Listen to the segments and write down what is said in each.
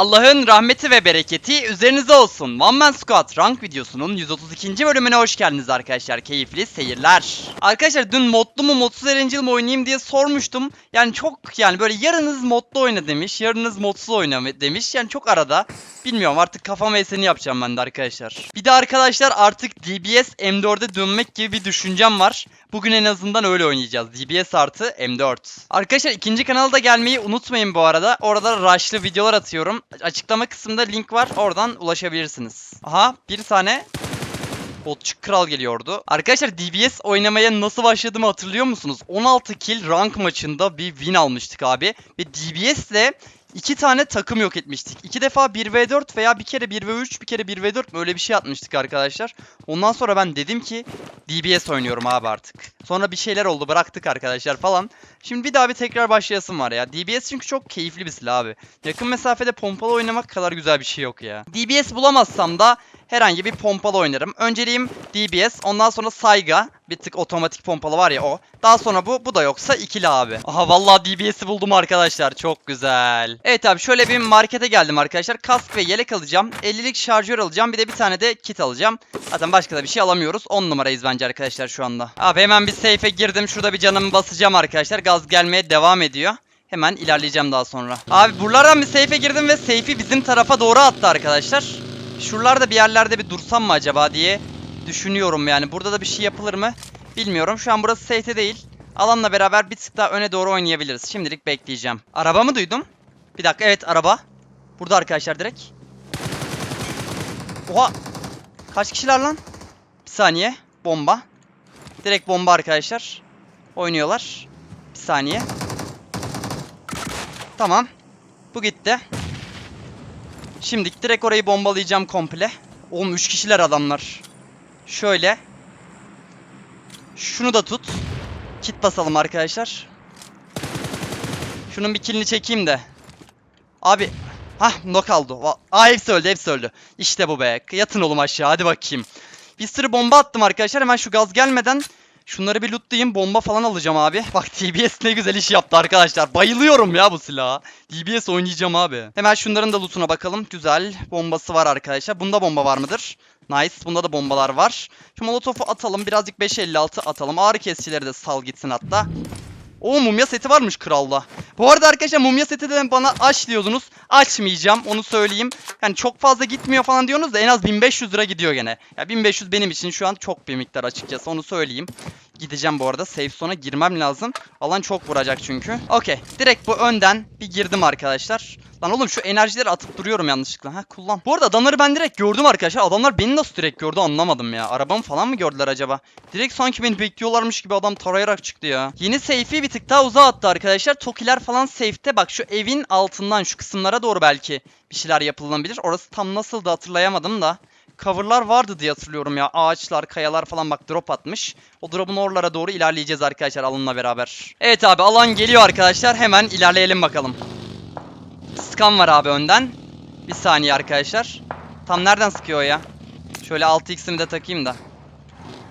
Allah'ın rahmeti ve bereketi üzerinize olsun. One Man Squad rank videosunun 132. bölümüne hoş geldiniz arkadaşlar. Keyifli seyirler. Arkadaşlar dün modlu mu modsuz Erencil mi oynayayım diye sormuştum. Yani çok yani böyle yarınız modlu oyna demiş, yarınız modsuz oyna demiş. Yani çok arada. Bilmiyorum artık kafama eseni yapacağım ben de arkadaşlar. Bir de arkadaşlar artık DBS M4'e dönmek gibi bir düşüncem var. Bugün en azından öyle oynayacağız. DBS artı M4. Arkadaşlar ikinci kanalda gelmeyi unutmayın bu arada. Orada rush'lı videolar atıyorum. Açıklama kısmında link var. Oradan ulaşabilirsiniz. Aha bir tane Botçuk Kral geliyordu. Arkadaşlar DBS oynamaya nasıl başladığımı hatırlıyor musunuz? 16 kill rank maçında bir win almıştık abi. Ve DBS ile iki tane takım yok etmiştik. İki defa 1v4 veya bir kere 1v3 bir kere 1v4 mü öyle bir şey atmıştık arkadaşlar. Ondan sonra ben dedim ki DBS oynuyorum abi artık. Sonra bir şeyler oldu bıraktık arkadaşlar falan. Şimdi bir daha bir tekrar başlayasım var ya. DBS çünkü çok keyifli bir silah abi. Yakın mesafede pompalı oynamak kadar güzel bir şey yok ya. DBS bulamazsam da herhangi bir pompalı oynarım. Önceliğim DBS, ondan sonra Saiga. Bir tık otomatik pompalı var ya o. Daha sonra bu, bu da yoksa ikili abi. Aha vallahi DBS'i buldum arkadaşlar. Çok güzel. Evet abi şöyle bir markete geldim arkadaşlar. Kask ve yelek alacağım. 50'lik şarjör alacağım. Bir de bir tane de kit alacağım. Zaten başka da bir şey alamıyoruz. 10 numarayız bence arkadaşlar şu anda. Abi hemen bir safe'e girdim. Şurada bir canımı basacağım arkadaşlar. Gaz gelmeye devam ediyor. Hemen ilerleyeceğim daha sonra. Abi buralardan bir safe'e girdim ve safe'i bizim tarafa doğru attı arkadaşlar. Şuralarda bir yerlerde bir dursam mı acaba diye düşünüyorum yani. Burada da bir şey yapılır mı bilmiyorum. Şu an burası safe'te değil. Alanla beraber bir tık daha öne doğru oynayabiliriz. Şimdilik bekleyeceğim. Araba mı duydum? Bir dakika evet araba. Burada arkadaşlar direkt. Oha. Kaç kişiler lan? Bir saniye. Bomba. Direkt bomba arkadaşlar. Oynuyorlar. Bir saniye. Tamam. Bu gitti. Şimdi direkt orayı bombalayacağım komple. Oğlum 3 kişiler adamlar. Şöyle. Şunu da tut. Kit basalım arkadaşlar. Şunun bir kilini çekeyim de. Abi. Hah knock aldı. Aa hepsi öldü hepsi öldü. İşte bu be. Yatın oğlum aşağı hadi bakayım. Bir sürü bomba attım arkadaşlar. Hemen şu gaz gelmeden şunları bir lootlayayım. Bomba falan alacağım abi. Bak TBS ne güzel iş yaptı arkadaşlar. Bayılıyorum ya bu silaha. DBS oynayacağım abi. Hemen şunların da lootuna bakalım. Güzel. Bombası var arkadaşlar. Bunda bomba var mıdır? Nice. Bunda da bombalar var. Şu molotofu atalım. Birazcık 5.56 atalım. Ağrı kesicileri de sal gitsin hatta. O mumya seti varmış kralda. Bu arada arkadaşlar mumya seti de bana aç diyordunuz. Açmayacağım onu söyleyeyim. Yani çok fazla gitmiyor falan diyorsunuz da en az 1500 lira gidiyor gene. Ya 1500 benim için şu an çok bir miktar açıkçası onu söyleyeyim. Gideceğim bu arada. Safe zone'a girmem lazım. Alan çok vuracak çünkü. Okey. Direkt bu önden bir girdim arkadaşlar. Lan oğlum şu enerjileri atıp duruyorum yanlışlıkla. Ha kullan. Bu arada adamları ben direkt gördüm arkadaşlar. Adamlar beni nasıl direkt gördü anlamadım ya. Arabamı falan mı gördüler acaba? Direkt sanki beni bekliyorlarmış gibi adam tarayarak çıktı ya. Yeni safe'i bir tık daha uzağa attı arkadaşlar. Tokiler falan safe'te. Bak şu evin altından şu kısımlara doğru belki bir şeyler yapılabilir. Orası tam nasıl da hatırlayamadım da. Cover'lar vardı diye hatırlıyorum ya. Ağaçlar, kayalar falan bak drop atmış. O drop'un oralara doğru ilerleyeceğiz arkadaşlar alanla beraber. Evet abi alan geliyor arkadaşlar. Hemen ilerleyelim bakalım. Scan var abi önden. Bir saniye arkadaşlar. Tam nereden sıkıyor ya? Şöyle 6x'ini de takayım da.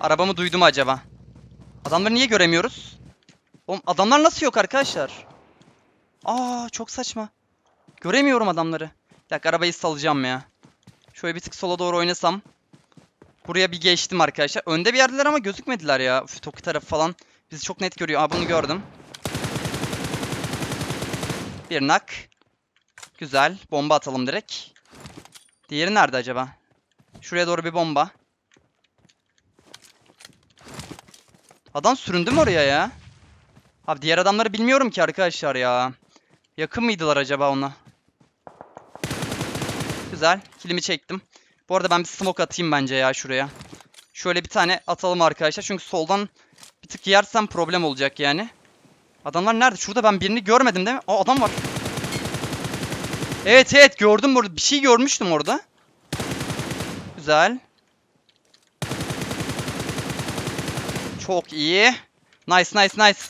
Arabamı duydu mu acaba? Adamları niye göremiyoruz? Oğlum adamlar nasıl yok arkadaşlar? Aa çok saçma. Göremiyorum adamları. Bir dakika arabayı salacağım ya. Şöyle bir tık sola doğru oynasam. Buraya bir geçtim arkadaşlar. Önde bir yerdeler ama gözükmediler ya. Üf, Toki tarafı falan. Bizi çok net görüyor. Aa bunu gördüm. Bir nak. Güzel. Bomba atalım direkt. Diğeri nerede acaba? Şuraya doğru bir bomba. Adam süründü mü oraya ya? Abi diğer adamları bilmiyorum ki arkadaşlar ya. Yakın mıydılar acaba ona? Güzel. Kilimi çektim. Bu arada ben bir smoke atayım bence ya şuraya. Şöyle bir tane atalım arkadaşlar. Çünkü soldan bir tık yersem problem olacak yani. Adamlar nerede? Şurada ben birini görmedim değil mi? Aa adam var. Evet evet gördüm burada. Bir şey görmüştüm orada. Güzel. Çok iyi. Nice nice nice.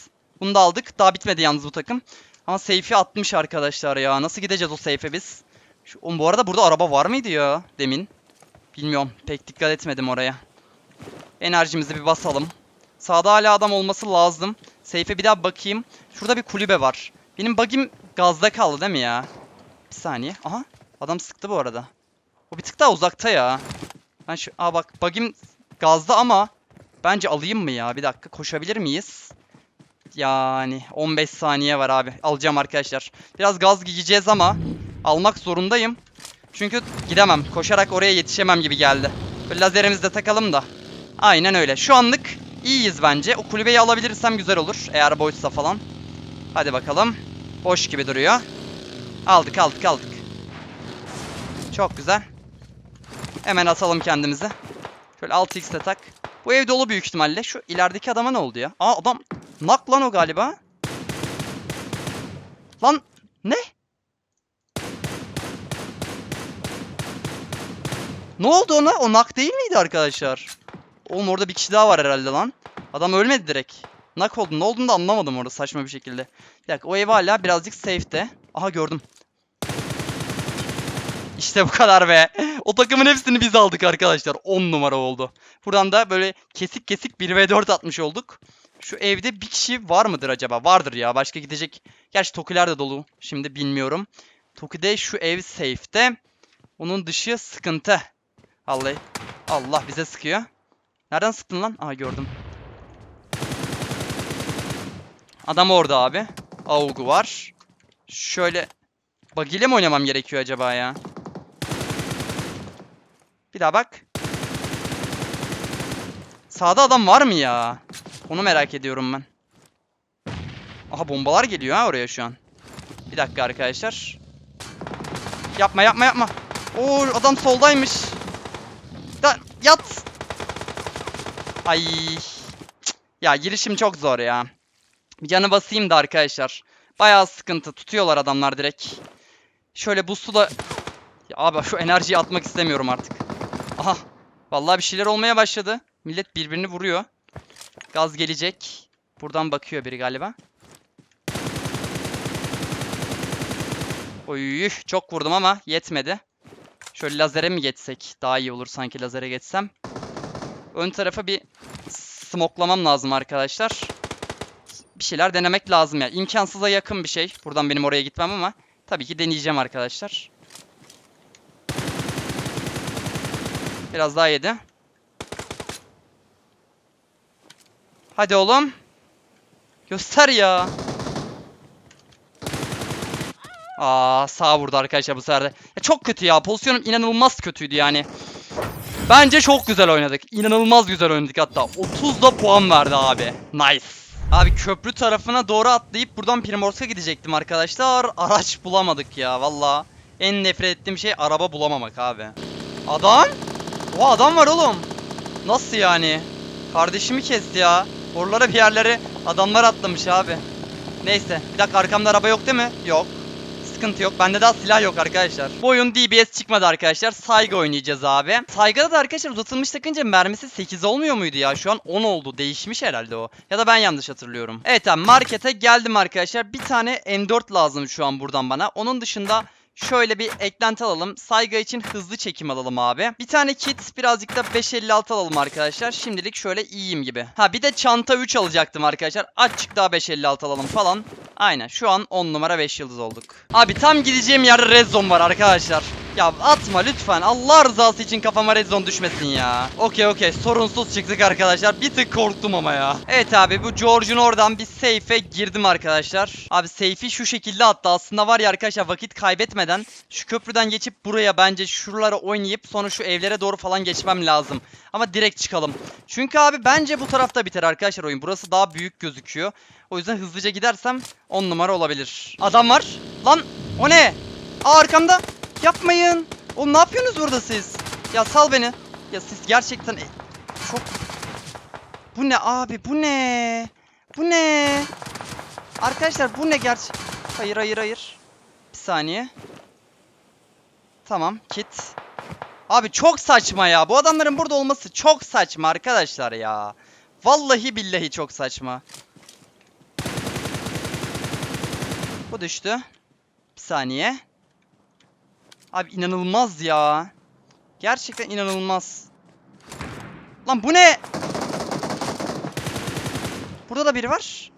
Bunu da aldık. Daha bitmedi yalnız bu takım. Ama safe'i atmış arkadaşlar ya. Nasıl gideceğiz o safe'e biz? Şu, oğlum bu arada burada araba var mıydı ya demin? Bilmiyorum. Pek dikkat etmedim oraya. Enerjimizi bir basalım. Sağda hala adam olması lazım. Safe'e bir daha bakayım. Şurada bir kulübe var. Benim bug'im gazda kaldı değil mi ya? Bir saniye. Aha. Adam sıktı bu arada. O bir tık daha uzakta ya. Ben şu... Aa bak bagim gazda ama bence alayım mı ya? Bir dakika koşabilir miyiz? Yani 15 saniye var abi. Alacağım arkadaşlar. Biraz gaz giyeceğiz ama almak zorundayım. Çünkü gidemem. Koşarak oraya yetişemem gibi geldi. Böyle lazerimizi de takalım da. Aynen öyle. Şu anlık iyiyiz bence. O kulübeyi alabilirsem güzel olur. Eğer boşsa falan. Hadi bakalım. Boş gibi duruyor. Aldık aldık aldık. Çok güzel. Hemen atalım kendimizi. Şöyle 6x de tak. Bu ev dolu büyük ihtimalle. Şu ilerideki adama ne oldu ya? Aa adam nak lan o galiba. Lan ne? Ne oldu ona? O nak değil miydi arkadaşlar? Oğlum orada bir kişi daha var herhalde lan. Adam ölmedi direkt. Nak oldu. Ne olduğunu da anlamadım orada saçma bir şekilde. Bir dakika o ev hala birazcık safe'te. Aha gördüm. İşte bu kadar be. O takımın hepsini biz aldık arkadaşlar. 10 numara oldu. Buradan da böyle kesik kesik 1v4 atmış olduk. Şu evde bir kişi var mıdır acaba? Vardır ya. Başka gidecek. Gerçi Tokiler de dolu. Şimdi bilmiyorum. Toki'de şu ev safe'te. Onun dışı sıkıntı. Vallahi. Allah bize sıkıyor. Nereden sıktın lan? Aha gördüm. Adam orada abi. Augu var. Şöyle. Bagiyle mi oynamam gerekiyor acaba ya? Bir daha bak. Sağda adam var mı ya? Onu merak ediyorum ben. Aha bombalar geliyor ha oraya şu an. Bir dakika arkadaşlar. Yapma yapma yapma. Oo adam soldaymış. Yat. Ay. Ya girişim çok zor ya. Bir canı basayım da arkadaşlar. Bayağı sıkıntı. Tutuyorlar adamlar direkt. Şöyle bu suda... Ya abi şu enerjiyi atmak istemiyorum artık. Aha. Vallahi bir şeyler olmaya başladı. Millet birbirini vuruyor. Gaz gelecek. Buradan bakıyor biri galiba. Oy çok vurdum ama yetmedi. Şöyle lazere mi geçsek? Daha iyi olur sanki lazere geçsem. Ön tarafa bir smoklamam lazım arkadaşlar. Bir şeyler denemek lazım ya. İmkansıza yakın bir şey. Buradan benim oraya gitmem ama tabii ki deneyeceğim arkadaşlar. Biraz daha yedi. Hadi oğlum. Göster ya. Aa sağ vurdu arkadaşlar bu sefer de. Ya çok kötü ya. Pozisyonum inanılmaz kötüydü yani. Bence çok güzel oynadık. İnanılmaz güzel oynadık hatta. 30 da puan verdi abi. Nice. Abi köprü tarafına doğru atlayıp buradan Primorsk'a gidecektim arkadaşlar. Araç bulamadık ya valla. En nefret ettiğim şey araba bulamamak abi. Adam? O adam var oğlum. Nasıl yani? Kardeşimi kesti ya. Oralara bir yerlere adamlar atlamış abi. Neyse. Bir dakika arkamda araba yok değil mi? Yok. Sıkıntı yok. Bende daha silah yok arkadaşlar. Bu oyun DBS çıkmadı arkadaşlar. Saygı oynayacağız abi. Saygıda da arkadaşlar uzatılmış takınca mermisi 8 olmuyor muydu ya? Şu an 10 oldu. Değişmiş herhalde o. Ya da ben yanlış hatırlıyorum. Evet abi markete geldim arkadaşlar. Bir tane M4 lazım şu an buradan bana. Onun dışında Şöyle bir eklenti alalım. Sayga için hızlı çekim alalım abi. Bir tane kit birazcık da 556 alalım arkadaşlar. Şimdilik şöyle iyiyim gibi. Ha bir de çanta 3 alacaktım arkadaşlar. Açık daha 556 alalım falan. Aynen şu an 10 numara 5 yıldız olduk. Abi tam gideceğim yerde red zone var arkadaşlar. Ya atma lütfen. Allah rızası için kafama red düşmesin ya. Okey okey sorunsuz çıktık arkadaşlar. Bir tık korktum ama ya. Evet abi bu George'un oradan bir safe'e girdim arkadaşlar. Abi safe'i şu şekilde attı. Aslında var ya arkadaşlar vakit kaybetmeden şu köprüden geçip buraya bence şuralara oynayıp sonra şu evlere doğru falan geçmem lazım. Ama direkt çıkalım. Çünkü abi bence bu tarafta biter arkadaşlar oyun. Burası daha büyük gözüküyor. O yüzden hızlıca gidersem 10 numara olabilir. Adam var. Lan o ne? Aa arkamda. Yapmayın. Oğlum ne yapıyorsunuz burada siz? Ya sal beni. Ya siz gerçekten e, çok... Bu ne abi bu ne? Bu ne? Arkadaşlar bu ne gerçi? Hayır hayır hayır. Bir saniye. Tamam kit. Abi çok saçma ya. Bu adamların burada olması çok saçma arkadaşlar ya. Vallahi billahi çok saçma. Bu düştü. Bir saniye. Abi inanılmaz ya. Gerçekten inanılmaz. Lan bu ne? Burada da biri var.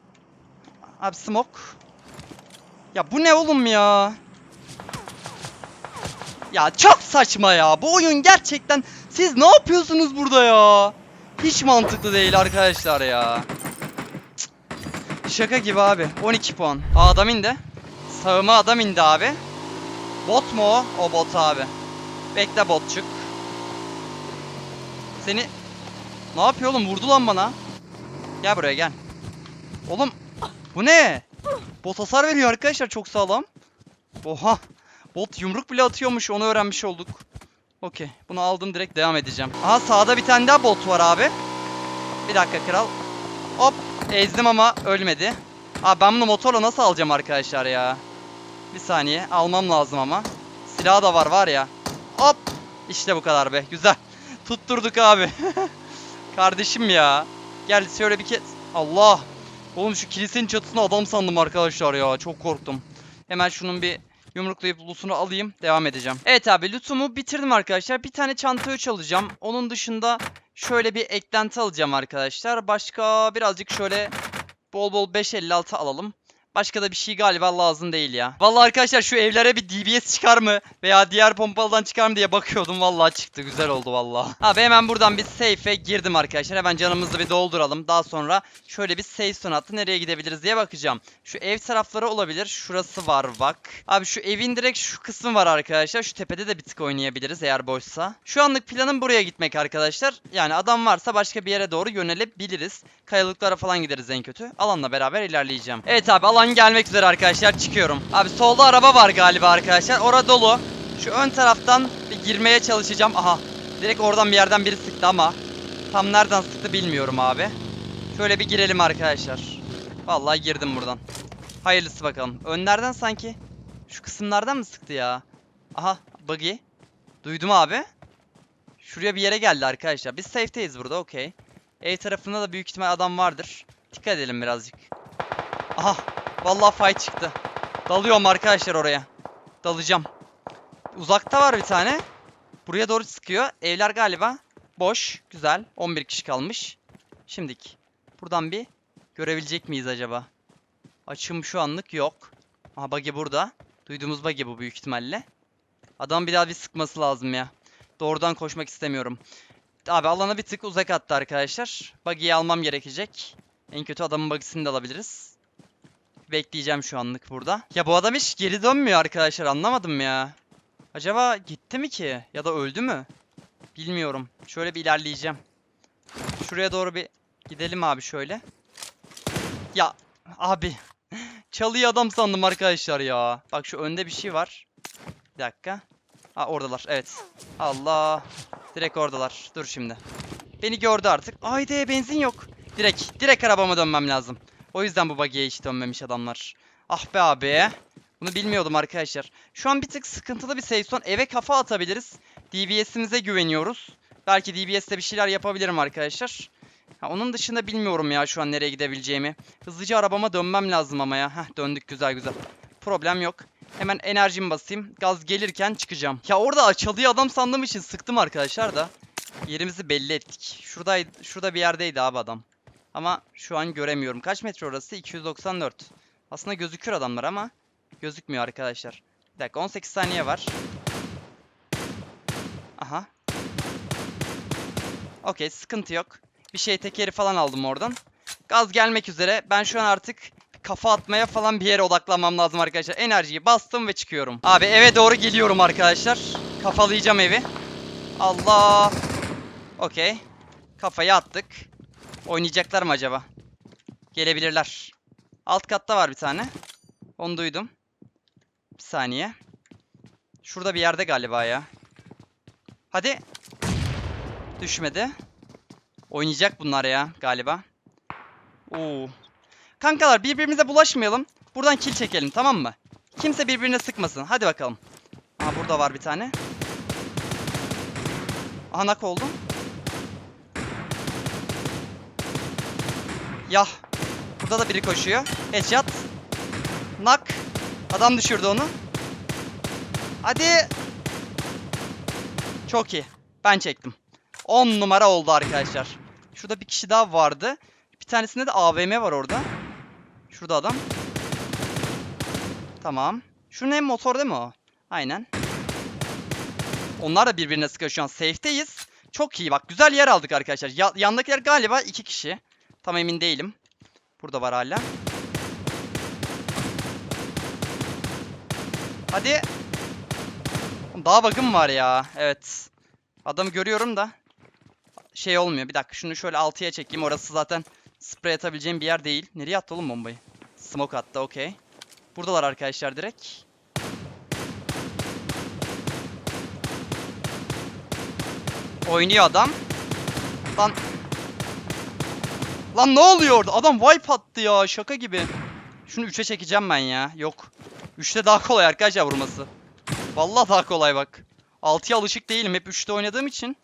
Abi smoke. Ya bu ne oğlum ya? Ya çok saçma ya. Bu oyun gerçekten siz ne yapıyorsunuz burada ya? Hiç mantıklı değil arkadaşlar ya. Cık. Şaka gibi abi. 12 puan. Adam indi. Sağıma adam indi abi. Bot mu o? O bot abi. Bekle botçuk. Seni... Ne yapıyor oğlum? Vurdu lan bana. Gel buraya gel. Oğlum bu ne? Bot hasar veriyor arkadaşlar çok sağlam. Oha. Bot yumruk bile atıyormuş onu öğrenmiş olduk. Okey. Bunu aldım direkt devam edeceğim. Aha sağda bir tane daha bot var abi. Bir dakika kral. Hop. Ezdim ama ölmedi. Abi ben bunu motorla nasıl alacağım arkadaşlar ya? Bir saniye. Almam lazım ama. Silah da var var ya. Hop. İşte bu kadar be. Güzel. Tutturduk abi. Kardeşim ya. Gel şöyle bir kez. Allah. Oğlum şu kilisenin çatısına adam sandım arkadaşlar ya. Çok korktum. Hemen şunun bir yumruklayıp lootunu alayım. Devam edeceğim. Evet abi lootumu bitirdim arkadaşlar. Bir tane çanta 3 alacağım. Onun dışında şöyle bir eklenti alacağım arkadaşlar. Başka birazcık şöyle bol bol 556 alalım. Başka da bir şey galiba lazım değil ya. Vallahi arkadaşlar şu evlere bir DBS çıkar mı? Veya diğer pompalıdan çıkar mı diye bakıyordum. Vallahi çıktı. Güzel oldu vallahi. Abi hemen buradan bir safe'e girdim arkadaşlar. Hemen canımızı bir dolduralım. Daha sonra şöyle bir safe son attı. Nereye gidebiliriz diye bakacağım. Şu ev tarafları olabilir. Şurası var bak. Abi şu evin direkt şu kısmı var arkadaşlar. Şu tepede de bir tık oynayabiliriz eğer boşsa. Şu anlık planım buraya gitmek arkadaşlar. Yani adam varsa başka bir yere doğru yönelebiliriz. Kayalıklara falan gideriz en kötü. Alanla beraber ilerleyeceğim. Evet abi alan gelmek üzere arkadaşlar. Çıkıyorum. Abi solda araba var galiba arkadaşlar. Ora dolu. Şu ön taraftan bir girmeye çalışacağım. Aha. Direkt oradan bir yerden biri sıktı ama. Tam nereden sıktı bilmiyorum abi. Şöyle bir girelim arkadaşlar. Vallahi girdim buradan. Hayırlısı bakalım. Önlerden sanki şu kısımlardan mı sıktı ya? Aha buggy. Duydum abi. Şuraya bir yere geldi arkadaşlar. Biz safe'teyiz burada okey. Ev tarafında da büyük ihtimal adam vardır. Dikkat edelim birazcık. Aha. Vallahi fight çıktı. Dalıyorum arkadaşlar oraya. Dalacağım. Uzakta var bir tane. Buraya doğru sıkıyor. Evler galiba boş. Güzel. 11 kişi kalmış. Şimdik. Buradan bir görebilecek miyiz acaba? Açım şu anlık yok. Aha buggy burada. Duyduğumuz buggy bu büyük ihtimalle. Adam bir daha bir sıkması lazım ya. Doğrudan koşmak istemiyorum. Abi alana bir tık uzak attı arkadaşlar. Buggy'yi almam gerekecek. En kötü adamın buggy'sini de alabiliriz. Bekleyeceğim şu anlık burada. Ya bu adam hiç geri dönmüyor arkadaşlar anlamadım ya. Acaba gitti mi ki? Ya da öldü mü? Bilmiyorum. Şöyle bir ilerleyeceğim. Şuraya doğru bir gidelim abi şöyle. Ya abi. Çalıyı adam sandım arkadaşlar ya. Bak şu önde bir şey var. Bir dakika. Ha oradalar evet. Allah. Direkt oradalar. Dur şimdi. Beni gördü artık. Haydi benzin yok. Direkt, direkt arabama dönmem lazım. O yüzden bu buggy'e hiç dönmemiş adamlar. Ah be abi. Bunu bilmiyordum arkadaşlar. Şu an bir tık sıkıntılı bir safe zone. Eve kafa atabiliriz. DBS'imize güveniyoruz. Belki DBS'te bir şeyler yapabilirim arkadaşlar. Ha, onun dışında bilmiyorum ya şu an nereye gidebileceğimi. Hızlıca arabama dönmem lazım ama ya. Heh döndük güzel güzel. Problem yok. Hemen enerjimi basayım. Gaz gelirken çıkacağım. Ya orada açıldığı adam sandığım için sıktım arkadaşlar da. Yerimizi belli ettik. Şuradaydı, şurada bir yerdeydi abi adam. Ama şu an göremiyorum. Kaç metre orası? 294. Aslında gözükür adamlar ama gözükmüyor arkadaşlar. Bir dakika 18 saniye var. Aha. Okey sıkıntı yok. Bir şey tekeri falan aldım oradan. Gaz gelmek üzere. Ben şu an artık kafa atmaya falan bir yere odaklanmam lazım arkadaşlar. Enerjiyi bastım ve çıkıyorum. Abi eve doğru geliyorum arkadaşlar. Kafalayacağım evi. Allah. Okey. Kafayı attık. Oynayacaklar mı acaba? Gelebilirler. Alt katta var bir tane. Onu duydum. Bir saniye. Şurada bir yerde galiba ya. Hadi. Düşmedi. Oynayacak bunlar ya galiba. Oo. Kankalar birbirimize bulaşmayalım. Buradan kill çekelim tamam mı? Kimse birbirine sıkmasın. Hadi bakalım. Aha burada var bir tane. Aha nak oldum. Yah. Burada da biri koşuyor. Headshot. Nak. Adam düşürdü onu. Hadi. Çok iyi. Ben çektim. 10 numara oldu arkadaşlar. Şurada bir kişi daha vardı. Bir tanesinde de AVM var orada. Şurada adam. Tamam. Şunun hem motor değil mi o? Aynen. Onlar da birbirine sıkıyor şu an. Safe'teyiz. Çok iyi bak. Güzel yer aldık arkadaşlar. Ya- yandakiler galiba iki kişi. Tam emin değilim. Burada var hala. Hadi. Daha bakım var ya. Evet. Adamı görüyorum da. Şey olmuyor. Bir dakika şunu şöyle altıya çekeyim. Orası zaten sprey atabileceğim bir yer değil. Nereye attı oğlum bombayı? Smoke attı okey. Buradalar arkadaşlar direkt. Oynuyor adam. Lan. Lan ne oluyor orada? Adam wipe attı ya şaka gibi. Şunu 3'e çekeceğim ben ya. Yok. 3'te daha kolay arkadaşlar vurması. Vallahi daha kolay bak. 6'ya alışık değilim. Hep 3'te oynadığım için.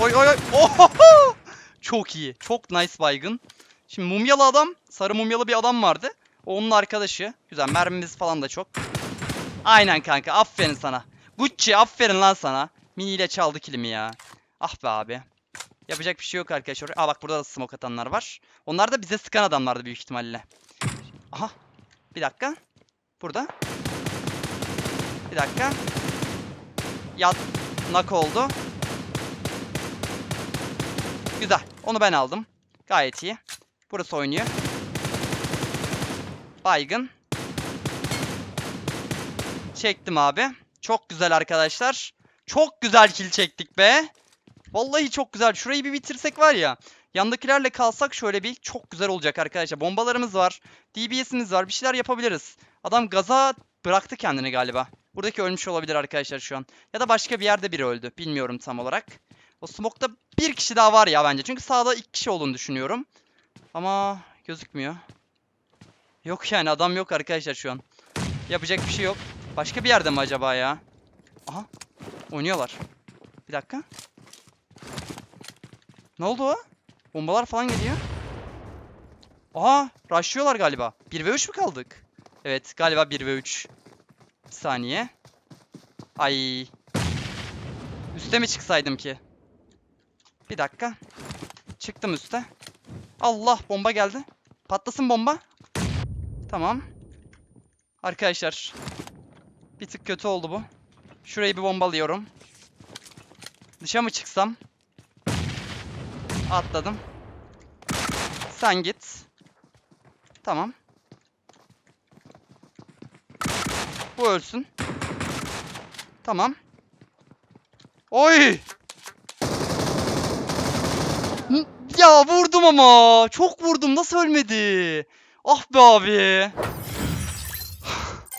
Oy oy oy. Ohoho! Çok iyi. Çok nice baygın. Şimdi mumyalı adam. Sarı mumyalı bir adam vardı. O onun arkadaşı. Güzel. Mermimiz falan da çok. Aynen kanka. Aferin sana. Gucci aferin lan sana. Mini ile çaldı kilimi ya. Ah be abi. Yapacak bir şey yok arkadaşlar. Aa bak burada da smoke atanlar var. Onlar da bize sıkan adamlardı büyük ihtimalle. Aha. Bir dakika. Burada. Bir dakika. Yat. Nak oldu. Güzel. Onu ben aldım. Gayet iyi. Burası oynuyor. Baygın. Çektim abi. Çok güzel arkadaşlar. Çok güzel kill çektik be. Vallahi çok güzel. Şurayı bir bitirsek var ya. Yandakilerle kalsak şöyle bir çok güzel olacak arkadaşlar. Bombalarımız var. DBS'imiz var. Bir şeyler yapabiliriz. Adam gaza bıraktı kendini galiba. Buradaki ölmüş olabilir arkadaşlar şu an. Ya da başka bir yerde biri öldü. Bilmiyorum tam olarak. O smoke'ta bir kişi daha var ya bence. Çünkü sağda iki kişi olduğunu düşünüyorum. Ama gözükmüyor. Yok yani adam yok arkadaşlar şu an. Yapacak bir şey yok. Başka bir yerde mi acaba ya? Aha. Oynuyorlar. Bir dakika. Ne oldu o? Bombalar falan geliyor. Aha, rushlıyorlar galiba. 1 ve 3 mü kaldık? Evet, galiba 1 ve 3. Bir saniye. Ay. Üste mi çıksaydım ki? Bir dakika. Çıktım üste. Allah, bomba geldi. Patlasın bomba. Tamam. Arkadaşlar. Bir tık kötü oldu bu. Şurayı bir bombalıyorum. Dışa mı çıksam? Atladım. Sen git. Tamam. Bu ölsün. Tamam. Oy! Ya vurdum ama. Çok vurdum. Nasıl ölmedi? Ah be abi.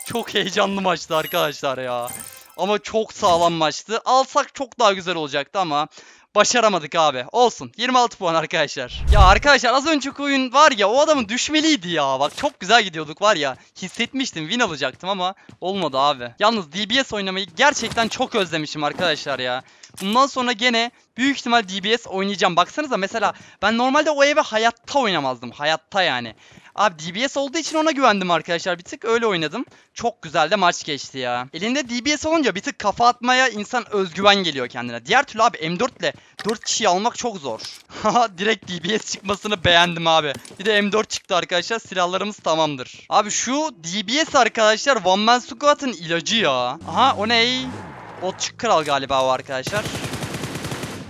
Çok heyecanlı maçtı arkadaşlar ya. Ama çok sağlam maçtı. Alsak çok daha güzel olacaktı ama başaramadık abi. Olsun. 26 puan arkadaşlar. Ya arkadaşlar az önceki oyun var ya o adamın düşmeliydi ya. Bak çok güzel gidiyorduk var ya. Hissetmiştim win alacaktım ama olmadı abi. Yalnız DBS oynamayı gerçekten çok özlemişim arkadaşlar ya. Bundan sonra gene büyük ihtimal DBS oynayacağım. Baksanıza mesela ben normalde o eve hayatta oynamazdım. Hayatta yani. Abi DBS olduğu için ona güvendim arkadaşlar. Bir tık öyle oynadım. Çok güzel de maç geçti ya. Elinde DBS olunca bir tık kafa atmaya insan özgüven geliyor kendine. Diğer türlü abi M4 ile 4 kişiyi almak çok zor. Haha direkt DBS çıkmasını beğendim abi. Bir de M4 çıktı arkadaşlar. Silahlarımız tamamdır. Abi şu DBS arkadaşlar One Man Squad'ın ilacı ya. Aha o ne? Otçuk Kral galiba o arkadaşlar.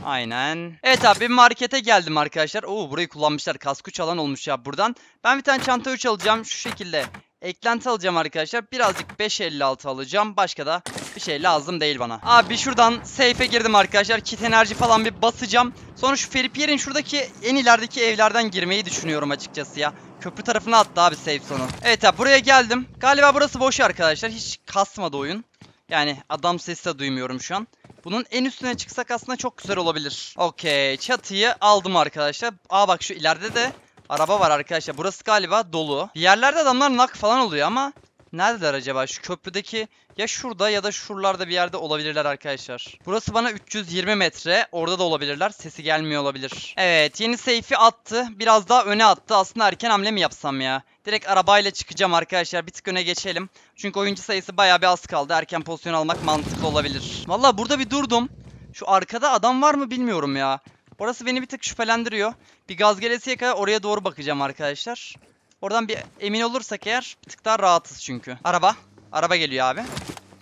Aynen. Evet abi markete geldim arkadaşlar. Oo burayı kullanmışlar. Kaskı çalan olmuş ya buradan. Ben bir tane çanta 3 alacağım şu şekilde. Eklenti alacağım arkadaşlar. Birazcık 556 alacağım. Başka da bir şey lazım değil bana. Abi şuradan safe'e girdim arkadaşlar. Kit enerji falan bir basacağım. Sonra şu Feripier'in şuradaki en ilerideki evlerden girmeyi düşünüyorum açıkçası ya. Köprü tarafına attı abi safe sonu. Evet abi buraya geldim. Galiba burası boş arkadaşlar. Hiç kasmadı oyun. Yani adam sesi de duymuyorum şu an. Bunun en üstüne çıksak aslında çok güzel olabilir. Okey çatıyı aldım arkadaşlar. Aa bak şu ileride de araba var arkadaşlar. Burası galiba dolu. Bir yerlerde adamlar nak falan oluyor ama neredeler acaba? Şu köprüdeki ya şurada ya da şuralarda bir yerde olabilirler arkadaşlar. Burası bana 320 metre. Orada da olabilirler. Sesi gelmiyor olabilir. Evet yeni safe'i attı. Biraz daha öne attı. Aslında erken hamle mi yapsam ya? Direkt arabayla çıkacağım arkadaşlar. Bir tık öne geçelim. Çünkü oyuncu sayısı bayağı bir az kaldı. Erken pozisyon almak mantıklı olabilir. Valla burada bir durdum. Şu arkada adam var mı bilmiyorum ya. Orası beni bir tık şüphelendiriyor. Bir gaz gelesiye kadar oraya doğru bakacağım arkadaşlar. Oradan bir emin olursak eğer bir tık daha rahatız çünkü. Araba. Araba geliyor abi.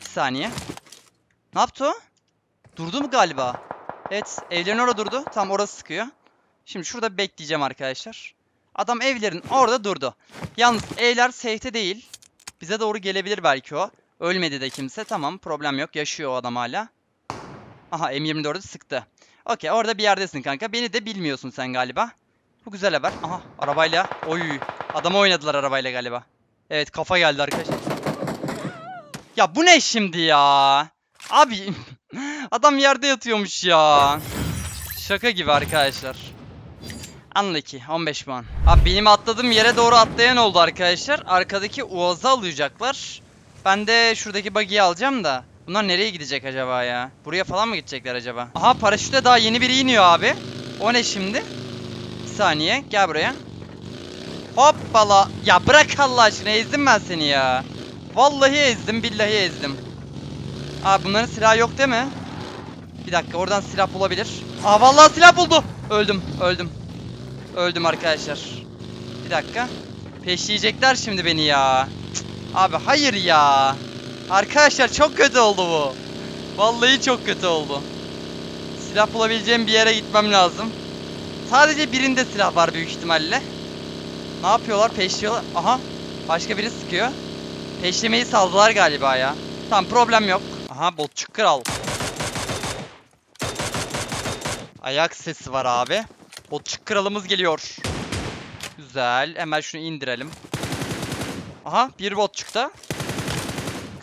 Bir saniye. Ne yaptı o? Durdu mu galiba? Evet evlerin orada durdu. Tam orası sıkıyor. Şimdi şurada bekleyeceğim arkadaşlar. Adam evlerin orada durdu. Yalnız evler safe'te değil. Bize doğru gelebilir belki o. Ölmedi de kimse. Tamam problem yok. Yaşıyor o adam hala. Aha M24'ü sıktı. Okey orada bir yerdesin kanka. Beni de bilmiyorsun sen galiba. Bu güzel haber. Aha arabayla. Oy. Adamı oynadılar arabayla galiba. Evet kafa geldi arkadaşlar. Ya bu ne şimdi ya? Abi adam yerde yatıyormuş ya. Şaka gibi arkadaşlar. Unlucky 15 puan. Abi benim atladığım yere doğru atlayan oldu arkadaşlar. Arkadaki Uaz'ı alacaklar. Ben de şuradaki buggy'i alacağım da. Bunlar nereye gidecek acaba ya? Buraya falan mı gidecekler acaba? Aha paraşütle daha yeni biri iniyor abi. O ne şimdi? Bir saniye gel buraya. Hoppala. Ya bırak Allah aşkına ezdim ben seni ya. Vallahi ezdim billahi ezdim. Aa bunların silahı yok değil mi? Bir dakika oradan silah bulabilir. Aa vallahi silah buldu. Öldüm öldüm. Öldüm arkadaşlar. Bir dakika. Peşleyecekler şimdi beni ya. Cık, Abi hayır ya. Arkadaşlar çok kötü oldu bu. Vallahi çok kötü oldu. Silah bulabileceğim bir yere gitmem lazım. Sadece birinde silah var büyük ihtimalle. Ne yapıyorlar? Peşliyorlar. Aha. Başka biri sıkıyor. Peşlemeyi saldılar galiba ya. Tamam problem yok. Aha botçuk kral. Ayak sesi var abi. Botçuk kralımız geliyor. Güzel. Hemen şunu indirelim. Aha bir botçukta.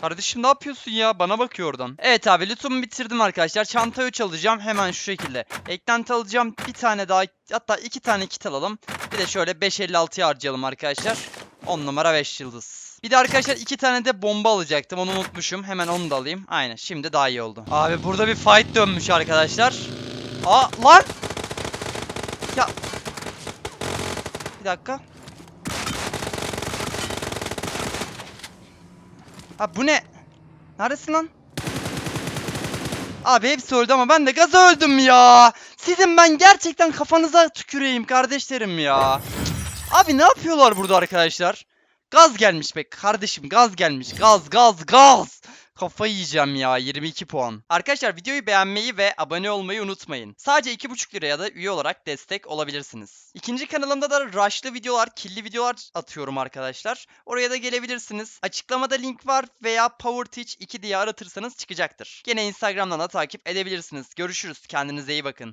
Kardeşim ne yapıyorsun ya? Bana bakıyor oradan. Evet abi lootumu bitirdim arkadaşlar. Çanta 3 alacağım. Hemen şu şekilde. Eklenti alacağım. Bir tane daha hatta iki tane kit alalım. Bir de şöyle 5.56'ya harcayalım arkadaşlar. 10 numara 5 yıldız. Bir de arkadaşlar iki tane de bomba alacaktım. Onu unutmuşum. Hemen onu da alayım. Aynen. Şimdi daha iyi oldu. Abi burada bir fight dönmüş arkadaşlar. Aa lan! Ya. Bir dakika. Ha bu ne? Neredesin lan? Abi hepsi öldü ama ben de gaza öldüm ya. Sizin ben gerçekten kafanıza tüküreyim kardeşlerim ya. Abi ne yapıyorlar burada arkadaşlar? Gaz gelmiş be kardeşim gaz gelmiş. Gaz gaz gaz. Kafayı yiyeceğim ya 22 puan. Arkadaşlar videoyu beğenmeyi ve abone olmayı unutmayın. Sadece 2,5 liraya da üye olarak destek olabilirsiniz. İkinci kanalımda da rushlı videolar, killi videolar atıyorum arkadaşlar. Oraya da gelebilirsiniz. Açıklamada link var veya Power Teach 2 diye aratırsanız çıkacaktır. Gene Instagram'dan da takip edebilirsiniz. Görüşürüz. Kendinize iyi bakın.